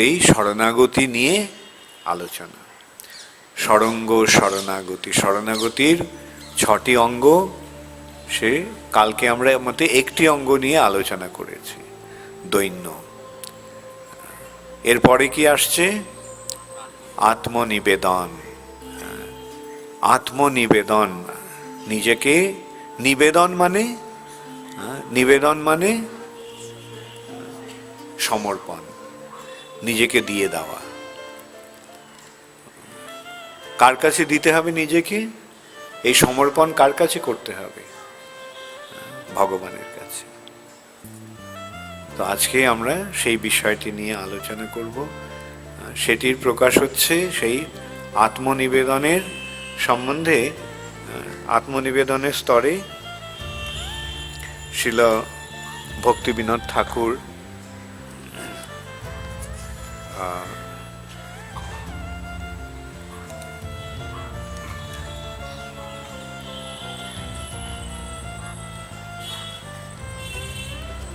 এই শরণাগতি নিয়ে আলোচনা। সরঙ্গ শরণাগতি। শরণাগতির ছটি অঙ্গ সে কালকে আমরা মতে একটি অঙ্গ নিয়ে আলোচনা করেছি দৈন্য। এরপরে কি আসছে? আত্মনিবেদন। আত্মনিবেদন। নিজেকে নিবেদন মানে? হ্যাঁ, নিবেদন মানে সমর্পণ। নিজেকে দিয়ে দেওয়া। কার কাছে দিতে হবে নিজেকে? এই সমর্পণ কার কাছে করতে হবে? ভগবানের কাছে। তো আজকে আমরা সেই বিষয়টি নিয়ে আলোচনা করব। সেটির প্রকাশ হচ্ছে সেই আত্মনিবেদনের সম্বন্ধে, আত্মনিবেদনের স্তরে শিল ভক্তিবিনোদ ঠাকুর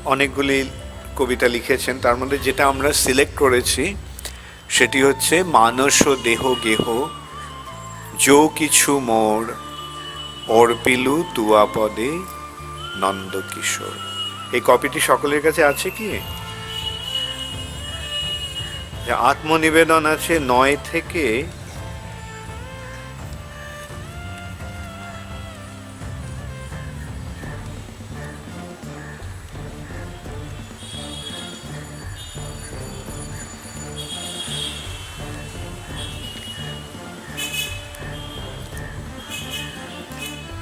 অনেকগুলি কবিতা লিখেছেন। তার মধ্যে যেটা আমরা সিলেক্ট করেছি, সেটি হচ্ছে, মানস দেহ গেহ, যো কিছু মোর, অর্পিলু তুয়া পদে নন্দ কিশোর। এই কপিটি সকলের কাছে আছে কি? যে আত্মনিবেদন আছে নয় থেকে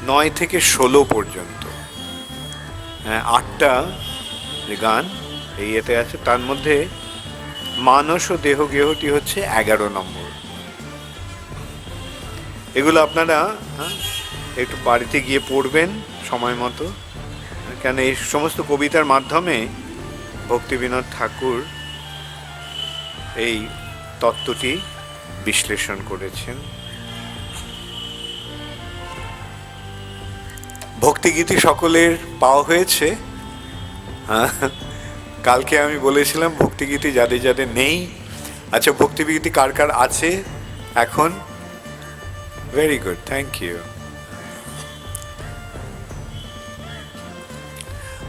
নয় থেকে ষোলো পর্যন্ত। হ্যাঁ আটটা যে গান এই এতে আছে, তার মধ্যে মানস ও দেহ গেহটি হচ্ছে এগারো নম্বর। এগুলো আপনারা হ্যাঁ, একটু বাড়িতে গিয়ে পড়বেন সময় মতো। কেন এই সমস্ত কবিতার মাধ্যমে ভক্তিবিনোদ ঠাকুর এই তত্ত্বটি বিশ্লেষণ করেছেন। ভক্তিগীতি সকলের পাওয়া হয়েছে। হ্যাঁ, কালকে আমি বলেছিলাম ভক্তিগীতি যাদের যাদের নেই। আচ্ছা ভক্তিগীতি কার কার আছে এখন? ভেরি গুড থ্যাংক ইউ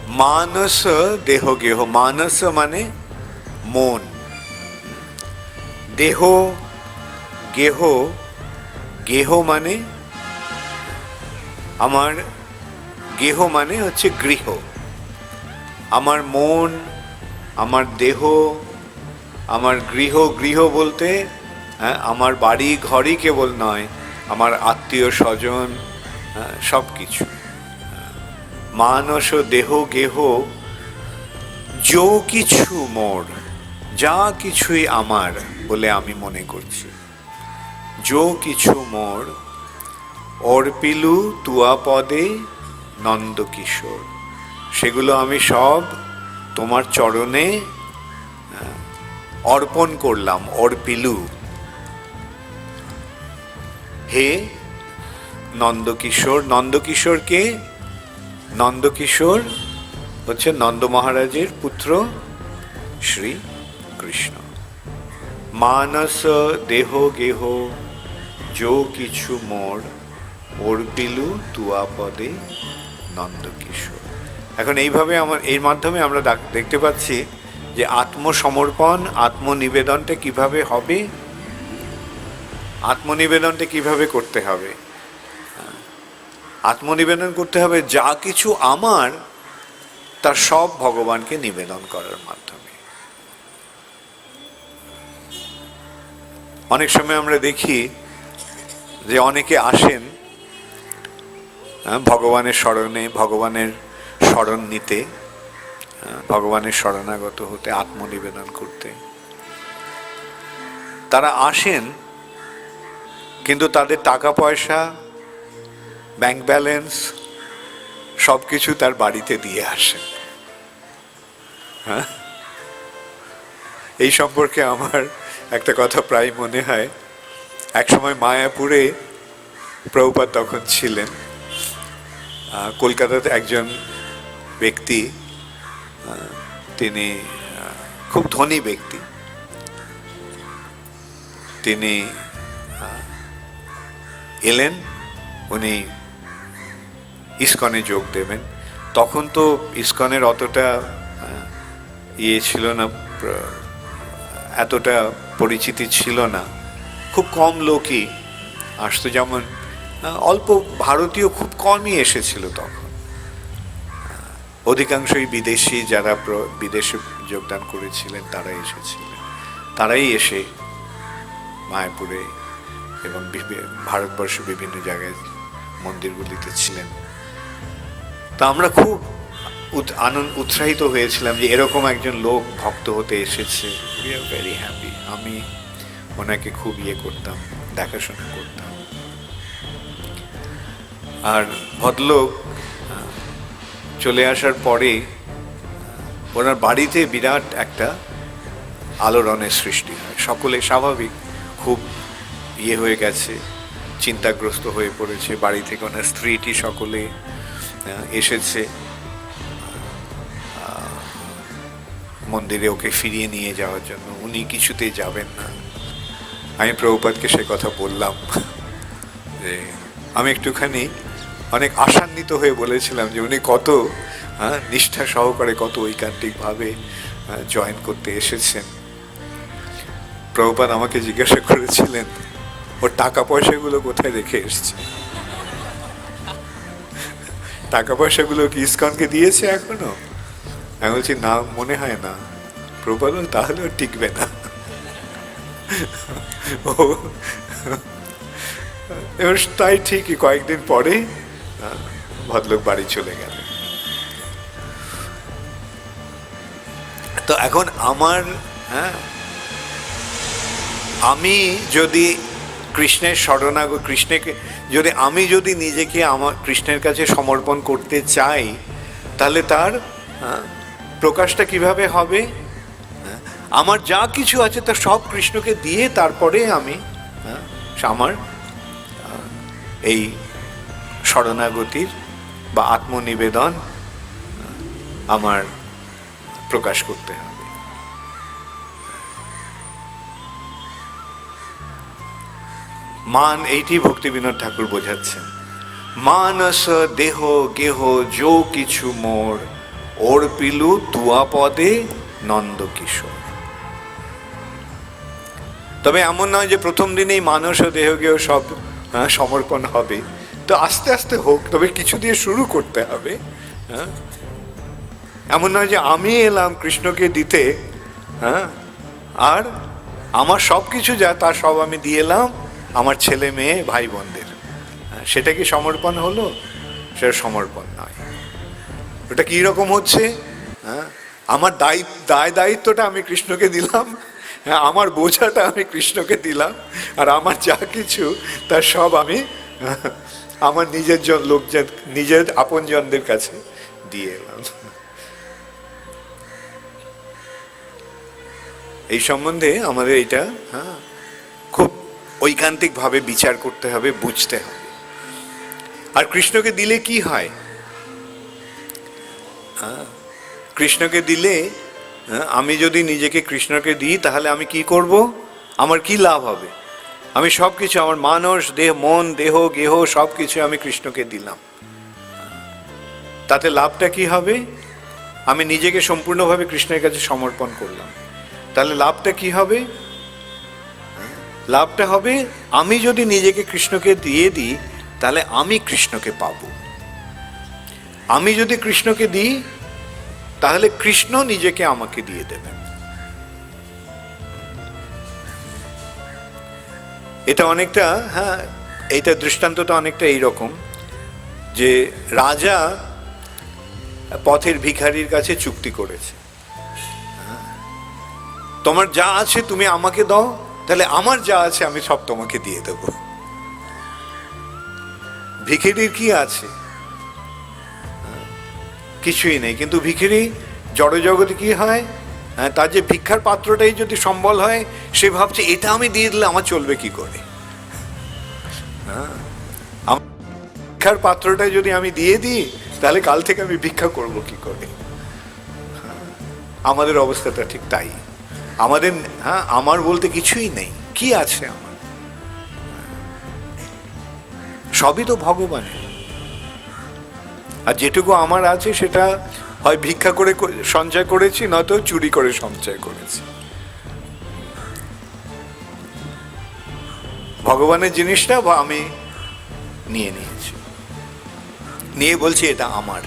মানস দেহ গেহ, মানস মানে মন। দেহ গেহ গেহ মানে আমার, গেহ মানে হচ্ছে গৃহ। আমার মন আমার দেহ আমার গৃহ গৃহ বলতে হ্যাঁ, আমার বাড়ি ঘরই কেবল নয় আমার আত্মীয় স্বজন সব কিছু মানস দেহ গেহ যো কিছু মোর যা কিছুই আমার বলে আমি মনে করছি। যো কিছু মোর অর্পিলু তুয়া পদে নন্দকিশোর সেগুলো আমি সব তোমার চরণে অর্পণ করলাম, অর্পিলু। হে নন্দকিশোর, নন্দকিশোরকে, নন্দকিশোর হচ্ছে নন্দ মহারাজের পুত্র শ্রী কৃষ্ণ। মানস দেহ গেহ, যো কিছু মোর, অর্পিলু তুয়া পদে নন্দকিশোর। এখন এইভাবে আমার এর মাধ্যমে আমরা দেখতে পাচ্ছি যে আত্মসমর্পণ আত্মনিবেদনটা কীভাবে হবে? আত্মনিবেদনটা কীভাবে করতে হবে? আত্মনিবেদন করতে হবে যা কিছু আমার তার সব ভগবানকে নিবেদন করার মাধ্যমে। অনেক সময় আমরা দেখি যে অনেকে আসেন হ্যাঁ, ভগবানের স্মরণে ভগবানের স্মরণ নিতে ভগবানের শরণাগত হতে আত্মনিবেদন করতে। তারা আসেন, কিন্তু তাদের টাকা পয়সা ব্যাংক ব্যালেন্স সব কিছু তার বাড়িতে দিয়ে আসেন। হ্যাঁ? এই সম্পর্কে আমার একটা কথা প্রায় মনে হয়। একসময় মায়াপুরে প্রভুপাত তখন ছিলেন। কলকাতাতে একজন ব্যক্তি তিনি খুব ধনী ব্যক্তি। তিনি এলেন, উনি ইস্কনে যোগ দেবেন। তখন তো ইস্কনের অতটা ইয়ে ছিল না এতটা পরিচিতি ছিল না। খুব কম লোকই আসতো, যেমন অল্প ভারতীয় খুব কমই এসেছিল তখন। অধিকাংশই বিদেশি যারা বিদেশে যোগদান করেছিলেন তারা এসেছিলেন। তারাই এসে মায়াপুরে এবং ভারতবর্ষের বিভিন্ন জায়গায় মন্দিরগুলিতে ছিলেন। তা আমরা খুব আনন্দ, উৎসাহিত হয়েছিলাম যে এরকম একজন লোক ভক্ত হতে এসেছে। উই আর ভেরি হ্যাপি আমি ওনাকে খুব ইয়ে করতাম, দেখাশোনা করতাম। আর ভদ্রলোক চলে আসার পরে, ওনার বাড়িতে বিরাট একটা আলোড়নের সৃষ্টি হয়। সকলে স্বাভাবিক, খুব ইয়ে হয়ে গেছে, চিন্তাগ্রস্ত হয়ে পড়েছে। বাড়ি থেকে ওনার স্ত্রীটি সকলে এসেছে। মন্দিরে ওকে ফিরিয়ে নিয়ে যাওয়ার জন্য। উনি কিছুতেই যাবেন না। আমি প্রভুপাতকে সে কথা বললাম। যে, আমি একটুখানি অনেক আশান্বিত হয়ে বলেছিলাম যে উনি কত হ্যাঁ, নিষ্ঠা সহকারে কত ঐকান্তিকভাবে জয়েন করতে এসেছেন। প্রভুপাত আমাকে জিজ্ঞাসা করেছিলেন ওর টাকা পয়সাগুলো কোথায় রেখে এসছে? টাকা পয়সাগুলো কি ইস্কনকে দিয়েছে এখনও? আমি বলছি না মনে হয় না। প্রভুপাত তাহলে ও টিকবে না। এবার তাই ঠিকই কয়েকদিন পরে ভদ্রলোক বাড়ি চলে গেলেন। তো এখন আমার হ্যাঁ? আমি যদি কৃষ্ণের শরণাগ কৃষ্ণকে যদি আমি যদি নিজেকে আমার কৃষ্ণের কাছে সমর্পণ করতে চাই তাহলে তার হ্যাঁ, প্রকাশটা কীভাবে হবে? হ্যাঁ, আমার যা কিছু আছে তা সব কৃষ্ণকে দিয়ে তারপরে আমি হ্যাঁ, আমার এই শরণাগতির বা আত্মনিবেদন আমার প্রকাশ করতে হবে। মান, এইটি ভক্তি বিনোদ ঠাকুর বোঝাচ্ছেন। মানস দেহ গেহ যো কিছু মোর ওর পিলু তুয়া পদে নন্দ কিশোর। তবে এমন নয় যে প্রথম দিনেই মানস দেহ গেহ সব সমর্পণ হবে। তো আস্তে আস্তে হোক তবে কিছু দিয়ে শুরু করতে হবে হ্যাঁ? এমন নয় যে আমি এলাম কৃষ্ণকে দিতে হ্যাঁ? আর আমার সব কিছু যা তার সব আমি দিয়ে এলাম আমার ছেলে মেয়ে ভাই বোনদের হ্যাঁ, সেটা কি সমর্পণ হলো? সেটা সমর্পণ নয়। ওটা কি রকম হচ্ছে? হ্যাঁ? আমার দায়ী দায় দায়িত্বটা আমি কৃষ্ণকে দিলাম হ্যাঁ? আমার বোঝাটা আমি কৃষ্ণকে দিলাম আর আমার যা কিছু তার সব আমি হ্যাঁ, আমার নিজের জন লোকজন নিজের আপনজনদের কাছে দিয়ে এলাম। এই সম্বন্ধে আমাদের এটা হ্যাঁ খুব ঐকান্তিকভাবে বিচার করতে হবে বুঝতে হবে। আর কৃষ্ণকে দিলে কি হয়? হ্যাঁ, কৃষ্ণকে দিলে হ্যাঁ, আমি যদি নিজেকে কৃষ্ণকে দিই তাহলে আমি কি করব? আমার কি লাভ হবে? আমি সব কিছু আমার মানস, দেহ, মন, দেহ, গেহ সব কিছু আমি কৃষ্ণকে দিলাম। তাতে লাভটা কি হবে? আমি নিজেকে সম্পূর্ণভাবে কৃষ্ণের কাছে সমর্পণ করলাম। তাহলে লাভটা কি হবে? লাভটা হবে, আমি যদি নিজেকে কৃষ্ণকে দিয়ে দিই, তাহলে আমি কৃষ্ণকে পাব। আমি যদি কৃষ্ণকে দিই, তাহলে কৃষ্ণ নিজেকে আমাকে দিয়ে দেবেন। এটা অনেকটা হ্যাঁ এইটা দৃষ্টান্তটা অনেকটা এইরকম যে রাজা পথের ভিখারির কাছে চুক্তি করেছে। তোমার যা আছে তুমি আমাকে দাও তাহলে আমার যা আছে আমি সব তোমাকে দিয়ে দেব। ভিখিরির কি আছে? হ্যাঁ, কিছুই নেই কিন্তু ভিখিরি জড়জগতে কি হয় হ্যাঁ, তার যে ভিক্ষার পাত্রটাই যদি সম্বল হয় সে ভাবছে এটা আমি দিয়ে দিলে আমার চলবে কি করে? হ্যাঁ, ভিক্ষার পাত্রটাই যদি আমি দিয়ে দিই তাহলে কাল থেকে আমি ভিক্ষা করব কি করে? হ্যাঁ, আমাদের অবস্থাটা ঠিক তাই। আমাদের হ্যাঁ আমার বলতে কিছুই নেই। কি আছে আমার? সবই তো ভগবানের। আর যেটুকু আমার আছে সেটা হয় ভিক্ষা করে সঞ্চয় করেছি, নয়তো চুরি করে সঞ্চয় করেছি। ভগবানের জিনিসটা আমি নিয়ে নিয়েছি। নিয়ে বলছি এটা আমার।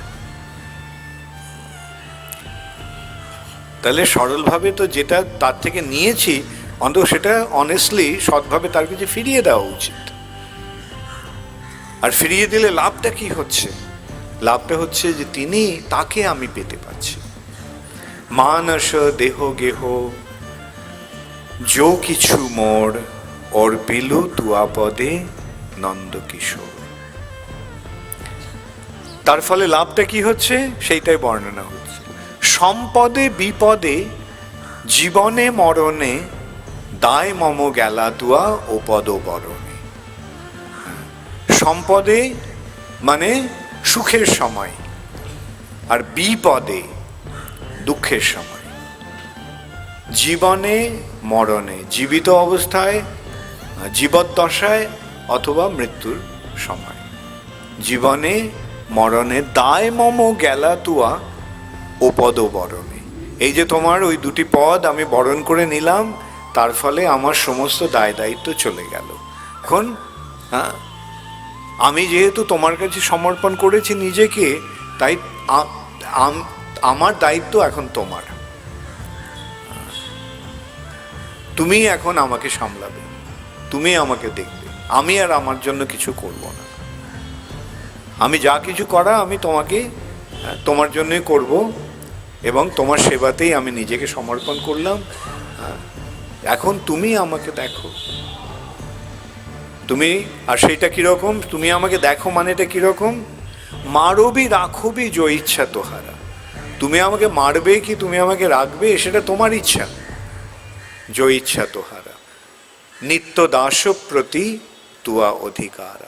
তাহলে সরলভাবে তো যেটা তার থেকে নিয়েছি, অন্তত সেটা অনেস্টলি সৎভাবে তার কাছে ফিরিয়ে দেওয়া উচিত। আর ফিরিয়ে দিলে লাভটা কি হচ্ছে? লাভটা হচ্ছে যে তিনি তাকে আমি পেতে পাচ্ছি মানস দেহ গেহ, যো কিছু মোর ওর পিলু তুয়া পদে নন্দ কিশোর। তার ফলে লাভটা কি হচ্ছে? সেইটাই বর্ণনা হচ্ছে। সম্পদে বিপদে, জীবনে মরণে, দায় মম গেলা তুয়া ও পদ বরণে। সম্পদে মানে সুখের সময় আর বিপদে দুঃখের সময়। জীবনে মরণে, জীবিত অবস্থায়, জীবদ্দশায় অথবা মৃত্যুর সময়। জীবনে মরণে দায় মম গেলা তুয়া ও পদ বরণে এই যে তোমার ওই দুটি পদ আমি বরণ করে নিলাম, তার ফলে আমার সমস্ত দায় দায়িত্ব চলে গেল। এখন হ্যাঁ? আমি যেহেতু তোমার কাছে সমর্পণ করেছি নিজেকে, তাই আম- আমার দায়িত্ব এখন তোমার। তুমি এখন আমাকে সামলাবে। তুমি আমাকে দেখবে। আমি আর আমার জন্য কিছু করব না। আমি যা কিছু করা আমি তোমাকে, তোমার জন্যই করব এবং তোমার সেবাতেই আমি নিজেকে সমর্পণ করলাম। এখন তুমি আমাকে দেখো। তুমি, আর সেইটা কীরকম? তুমি আমাকে দেখো মানেটা কীরকম? মারবি, রাখবি যে ইচ্ছা তোহারা। তুমি আমাকে মারবে কি তুমি আমাকে রাখবে? সেটা তোমার ইচ্ছা। যে ইচ্ছা তোহারা। নিত্য দাস প্রতি তুয়া অধিকার।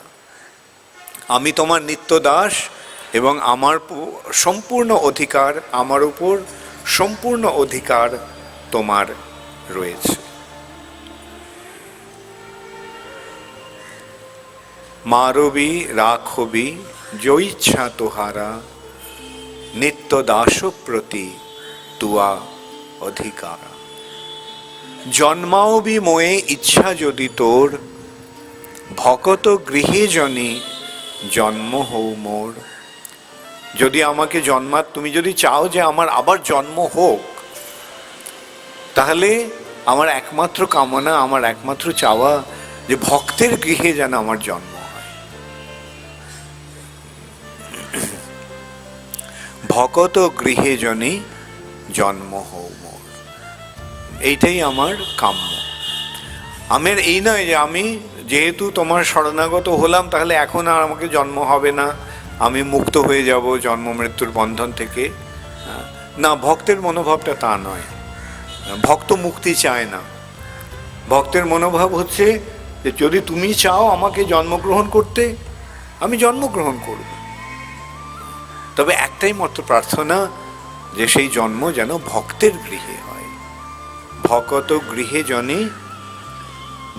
আমি তোমার নিত্য দাস এবং আমার সম্পূর্ণ অধিকার আমার উপর সম্পূর্ণ অধিকার তোমার রয়েছে। মারবি, রাখবি জয়িচ্ছা তোহারা, নিত্য দাস প্রতি তুয়া অধিকারা। জন্মাওবি মোয়ে ইচ্ছা যদি তোর, ভকত গৃহে জনি জন্ম হও মোর। যদি আমাকে জন্মা তুমি যদি চাও যে আমার আবার জন্ম হোক, তাহলে আমার একমাত্র কামনা, আমার একমাত্র চাওয়া যে ভক্তের গৃহে যেন আমার জন্ম ভকত গৃহে জনি জন্ম হও মোর। এইটাই আমার কাম্য। আমের এই নয় যে আমি যেহেতু তোমার শরণাগত হলাম, তাহলে এখন আর আমাকে জন্ম হবে না। আমি মুক্ত হয়ে যাব জন্ম মৃত্যুর বন্ধন থেকে। না, ভক্তের মনোভাবটা তা নয়। ভক্ত মুক্তি চায় না। ভক্তের মনোভাব হচ্ছে যে যদি তুমি চাও আমাকে জন্মগ্রহণ করতে, আমি জন্মগ্রহণ করব। তবে একটাই মাত্র প্রার্থনা যে সেই জন্ম যেন ভক্তের গৃহে হয়। ভকত গৃহে জনে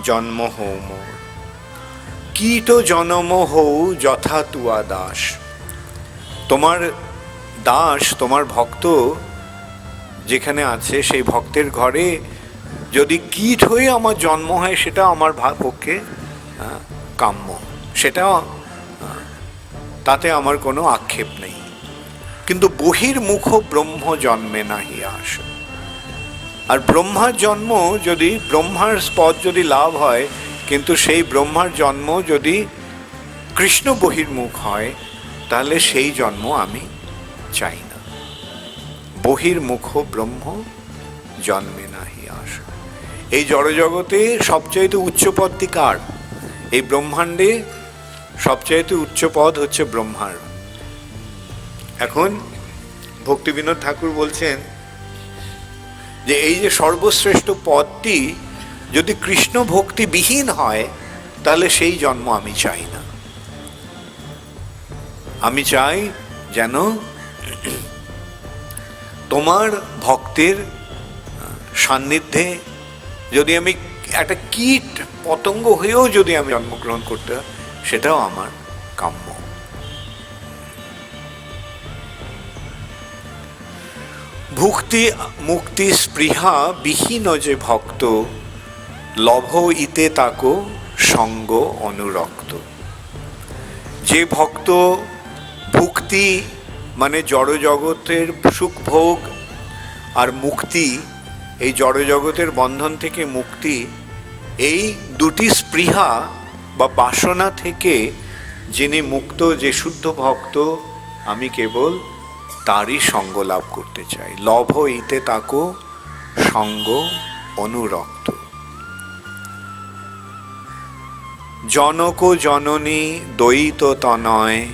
জন্ম হৌ মোর। কীট জনম হৌ যথা তুয়া দাস। তোমার দাস, তোমার ভক্ত যেখানে আছে সেই ভক্তের ঘরে যদি কীট হয়ে আমার জন্ম হয়, সেটা আমার পক্ষে কাম্য। সেটা তাতে আমার কোনো আক্ষেপ নেই। কিন্তু বহির্মুখ ব্রহ্ম জন্মে নাহি আস। আর ব্রহ্মার জন্ম যদি, ব্রহ্মার স্পদ যদি লাভ হয়, কিন্তু সেই ব্রহ্মার জন্ম যদি কৃষ্ণ বহির্মুখ হয়, তাহলে সেই জন্ম আমি চাই না। বহির্মুখ ব্রহ্ম জন্মে নাহি আস। এই জড়জগতে সবচাইতে উচ্চ পদটি কার? এই ব্রহ্মাণ্ডে সবচাইতে উচ্চ পদ হচ্ছে ব্রহ্মার। এখন ভক্তিবিনোদ ঠাকুর বলছেন যে এই যে সর্বশ্রেষ্ঠ পদটি যদি কৃষ্ণ ভক্তি বিহীন হয়, তাহলে সেই জন্ম আমি চাই না। আমি চাই যেন তোমার ভক্তের সান্নিধ্যে যদি আমি একটা কীট পতঙ্গ হয়েও যদি আমি জন্মগ্রহণ করতে সেটাও আমার কাম্য। ভুক্তি, মুক্তি, স্পৃহা বিহীন যে ভক্ত, লভ ইতে তাকো সঙ্গ অনুরক্ত। যে ভক্ত ভুক্তি মানে জড়জগতের সুখ ভোগ আর মুক্তি, এই জড়জগতের বন্ধন থেকে মুক্তি, এই দুটি স্পৃহা বা বাসনা থেকে যিনি মুক্ত যে শুদ্ধ ভক্ত, আমি কেবল তারই সঙ্গ লাভ করতে চাই। লভ ইতে তাকো সঙ্গ অনুরক্ত। জনক জননী দ্বৈত তনয়,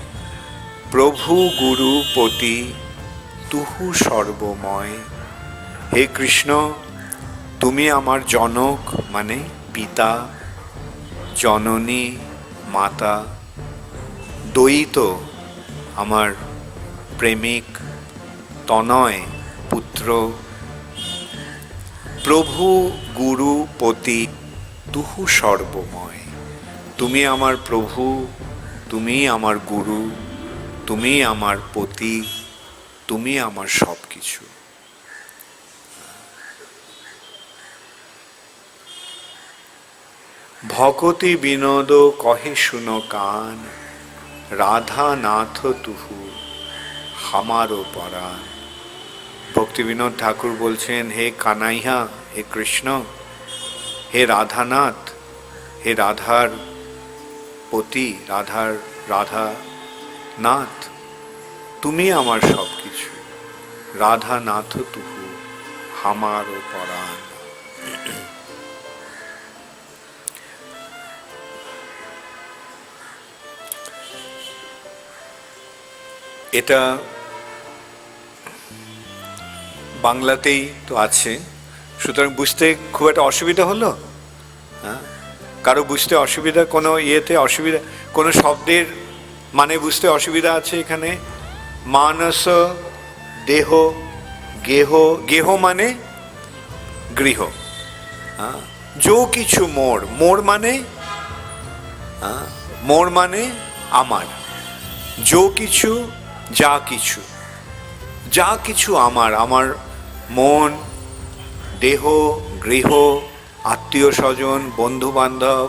প্রভু গুরু পতি তুহু সর্বময়। হে কৃষ্ণ, তুমি আমার জনক মানে পিতা, জননী মাতা, দ্বৈত আমার প্রেমিক তনয় পুত্র, প্রভু গুরু পতি তুহু সর্বময়। তুমি আমার প্রভু, তুমি আমার গুরু, তুমি আমার পতি, তুমি আমার সব কিছু ভকতি বিনোদ কহে শুনো কান রাধা নাথ তুহু। হামারো পরাণ ভক্তি বিনোদ ঠাকুর বলছেন, হে কানাইহা হে কৃষ্ণ, হে রাধানাথ, হে রাধার পতি, রাধার রাধা নাথ তুমি আমার সব কিছু রাধা নাথ তুহু হামারো পরাণ এটা বাংলাতেই তো আছে। সুতরাং বুঝতে খুব একটা অসুবিধা হলো? হ্যাঁ? কারও বুঝতে অসুবিধা, কোনো ইয়েতে অসুবিধা, কোনো শব্দের মানে বুঝতে অসুবিধা আছে এখানে? মানস, দেহ, গেহ গেহ মানে গৃহ। হ্যাঁ? যো কিছু মোর মোর মানে? হ্যাঁ? মোর মানে আমার। যো কিছু, যা কিছু। যা কিছু আমার আমার মন, দেহ, গৃহ, আত্মীয় স্বজন বন্ধু বান্ধব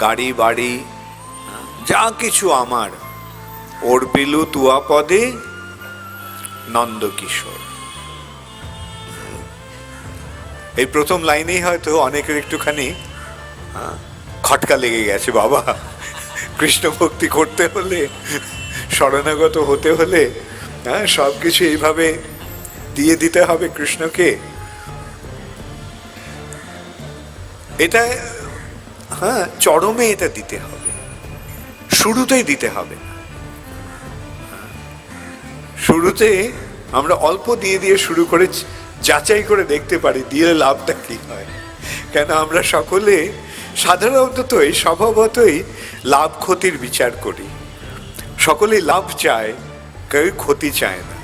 গাড়ি, বাড়ি, যা কিছু আমার। ওর পিলু তুয়া পদে নন্দকিশোর। এই প্রথম লাইনেই হয়তো অনেকের একটুখানি খটকা লেগে গেছে, বাবা। কৃষ্ণ ভক্তি করতে হলে, শরণাগত হতে হলে হ্যাঁ সব কিছু এইভাবে দিয়ে দিতে হবে কৃষ্ণকে। এটা হ্যাঁ চরমে এটা দিতে হবে। শুরুতেই দিতে হবে। শুরুতে আমরা অল্প দিয়ে দিয়ে শুরু করে যাচাই করে দেখতে পারি, দিয়ে লাভটা কি হয়। কেন আমরা সকলে সাধারণতই স্বভাবতই লাভ ক্ষতির বিচার করি। সকলেই লাভ চায় কেউ ক্ষতি চায় না।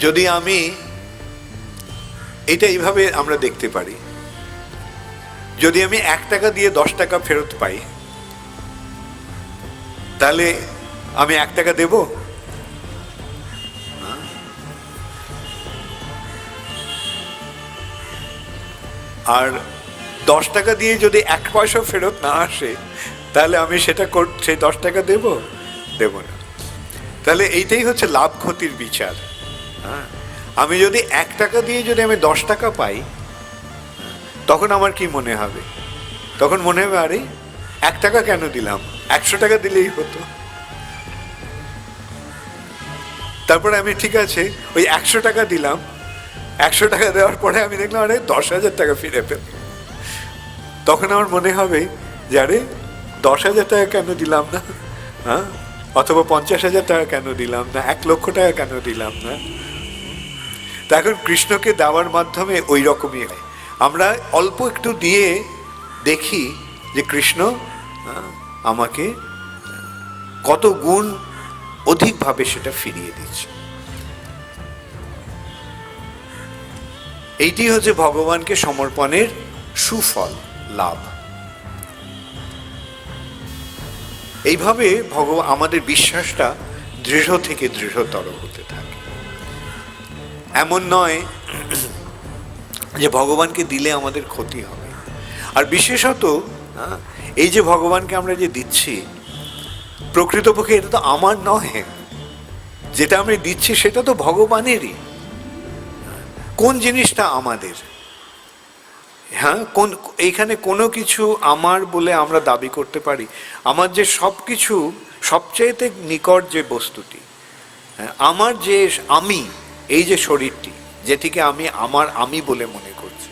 যদি আমি এটা এইভাবে আমরা দেখতে পারি, যদি আমি এক টাকা দিয়ে দশ টাকা ফেরত পাই, তাহলে আমি এক টাকা দেব? আর দশ টাকা দিয়ে যদি এক পয়সা ফেরত না আসে, তাহলে আমি সেটা সেই দশ টাকা দেব? দেব না। তাহলে এইটাই হচ্ছে লাভ ক্ষতির বিচার। আমি যদি এক টাকা দিয়ে যদি আমি দশ টাকা পাই, তখন আমার কি মনে হবে? তখন মনে হবে, আরে, এক টাকা কেন দিলাম? একশো টাকা দিলেই হতো। তারপরে আমি ঠিক আছে, ওই একশো টাকা দিলাম। একশো টাকা দেওয়ার পরে আমি দেখলাম, আরে, দশ হাজার টাকা ফিরে পেল তখন আমার মনে হবে যে, আরে, দশ হাজার টাকা কেন দিলাম না? হ্যাঁ? অথবা পঞ্চাশ হাজার টাকা কেন দিলাম না? এক লক্ষ টাকা কেন দিলাম না? তা এখন কৃষ্ণকে দেওয়ার মাধ্যমে ওই রকমই হয়। আমরা অল্প একটু দিয়ে দেখি যে কৃষ্ণ আমাকে কত গুণ অধিকভাবে সেটা ফিরিয়ে দিচ্ছে এইটি হচ্ছে ভগবানকে সমর্পণের সুফল, লাভ। এইভাবে ভগবান আমাদের বিশ্বাসটা দৃঢ় থেকে দৃঢ়তর থাকে এমন নয় যে ভগবানকে দিলে আমাদের ক্ষতি হবে। আর বিশেষত এই যে ভগবানকে আমরা যে দিচ্ছি প্রকৃতপক্ষে এটা তো আমার নয় যেটা আমি দিচ্ছি সেটা তো ভগবানেরই। কোন জিনিসটা আমাদের? হ্যাঁ কোন এইখানে কোনো কিছু আমার বলে আমরা দাবি করতে পারি। আমার যে সব কিছু সবচেয়েতে নিকট যে বস্তুটি হ্যাঁ, আমার যে আমি এই যে শরীরটি, যেটিকে আমি আমার আমি বলে মনে করছি,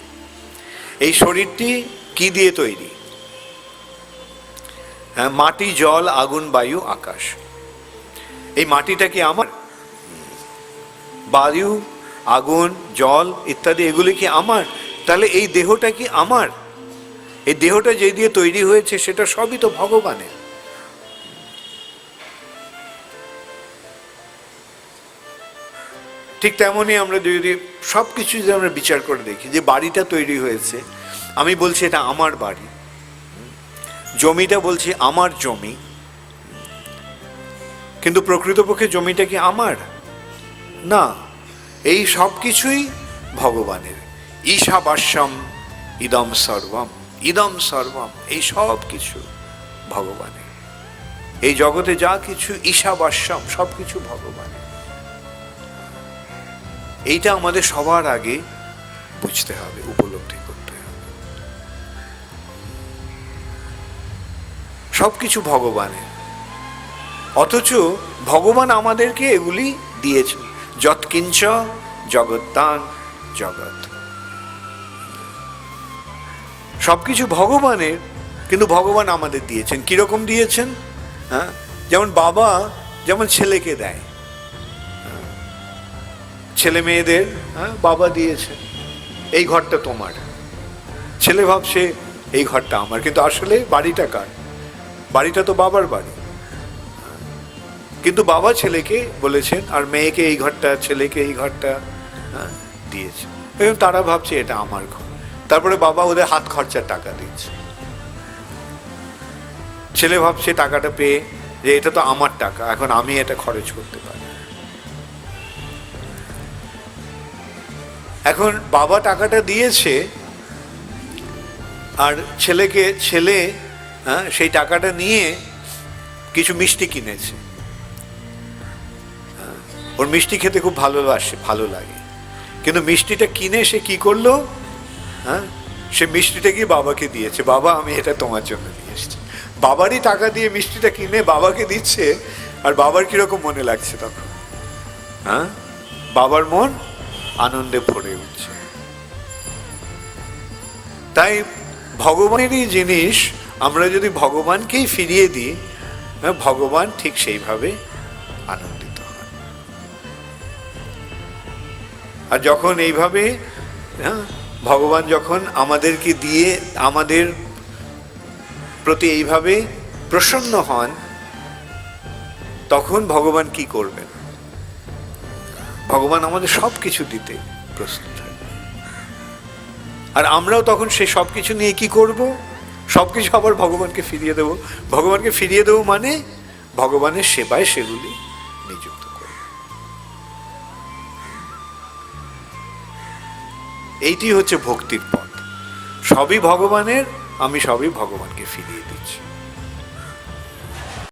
এই শরীরটি কি দিয়ে তৈরি? হ্যাঁ মাটি, জল, আগুন, বায়ু, আকাশ। এই মাটিটা কি আমার? বায়ু, আগুন, জল ইত্যাদি, এগুলি কি আমার? তাহলে এই দেহটা কি আমার? এই দেহটা যে দিয়ে তৈরি হয়েছে, সেটা সবই তো ভগবানের। ঠিক তেমনই আমরা যদি সব কিছু যদি আমরা বিচার করে দেখি, যে বাড়িটা তৈরি হয়েছে, আমি বলছি এটা আমার বাড়ি, জমিটা বলছি আমার জমি, কিন্তু প্রকৃতপক্ষে জমিটা কি আমার? না, এই সব কিছুই ভগবানের। ঈশাবাস্যম ইদম সর্বম ইদম সর্বম, এই সব কিছু ভগবানের। এই জগতে যা কিছু ঈশাবাস্যম সব কিছু ভগবানের। এইটা আমাদের সবার আগে বুঝতে হবে, উপলব্ধি করতে হবে। সবকিছু ভগবানের। অথচ ভগবান আমাদেরকে এগুলি দিয়েছেন। যৎকিঞ্চ জগত্তান জগৎ। সবকিছু ভগবানের, কিন্তু ভগবান আমাদের দিয়েছেন। কীরকম দিয়েছেন? হ্যাঁ? যেমন বাবা, যেমন ছেলেকে দেয়। ছেলে মেয়েদের হ্যাঁ বাবা দিয়েছে এই ঘরটা তোমার। ছেলে ভাবছে এই ঘরটা আমার। কিন্তু আসলে বাড়িটা কার? বাড়িটা তো বাবার বাড়ি। কিন্তু বাবা ছেলেকে বলেছেন আর মেয়েকে এই ঘরটা ছেলেকে এই ঘরটা হ্যাঁ, দিয়েছে। এবং তারা ভাবছে এটা আমার ঘর। তারপরে বাবা ওদের হাত খরচার টাকা দিচ্ছে। ছেলে ভাবছে টাকাটা পেয়ে যে এটা তো আমার টাকা এখন আমি এটা খরচ করতে পারি। এখন বাবা টাকাটা দিয়েছে আর ছেলেকে ছেলে হ্যাঁ, সেই টাকাটা নিয়ে কিছু মিষ্টি কিনেছে। হ্যাঁ, ওর মিষ্টি খেতে খুব ভালোবাসে ভালো লাগে। কিন্তু মিষ্টিটা কিনে সে কি করল? হ্যাঁ সে মিষ্টিটা গিয়ে বাবাকে দিয়েছে। বাবা আমি এটা তোমার জন্য নিয়ে এসেছি। বাবারই টাকা দিয়ে মিষ্টিটা কিনে বাবাকে দিচ্ছে আর বাবার কীরকম মনে লাগছে তখন? হ্যাঁ বাবার মন আনন্দে ভরে উঠছে। তাই ভগবানেরই জিনিস আমরা যদি ভগবানকেই ফিরিয়ে দিই হ্যাঁ, ভগবান ঠিক সেইভাবে আনন্দিত হন আর যখন এইভাবে হ্যাঁ, ভগবান যখন আমাদেরকে দিয়ে আমাদের প্রতি এইভাবে প্রসন্ন হন তখন ভগবান কি করবেন? ভগবান আমাদের সব কিছু দিতে প্রস্তুত আর আমরাও তখন সেই সব কিছু নিয়ে কি করব? সব কিছু আবার ভগবানকে ফিরিয়ে দেব। ভগবানকে ফিরিয়ে দেবো মানে ভগবানের সেবায় সেগুলি নিযুক্ত করব। এইটি হচ্ছে ভক্তির পথ। সবই ভগবানের, আমি সবই ভগবানকে ফিরিয়ে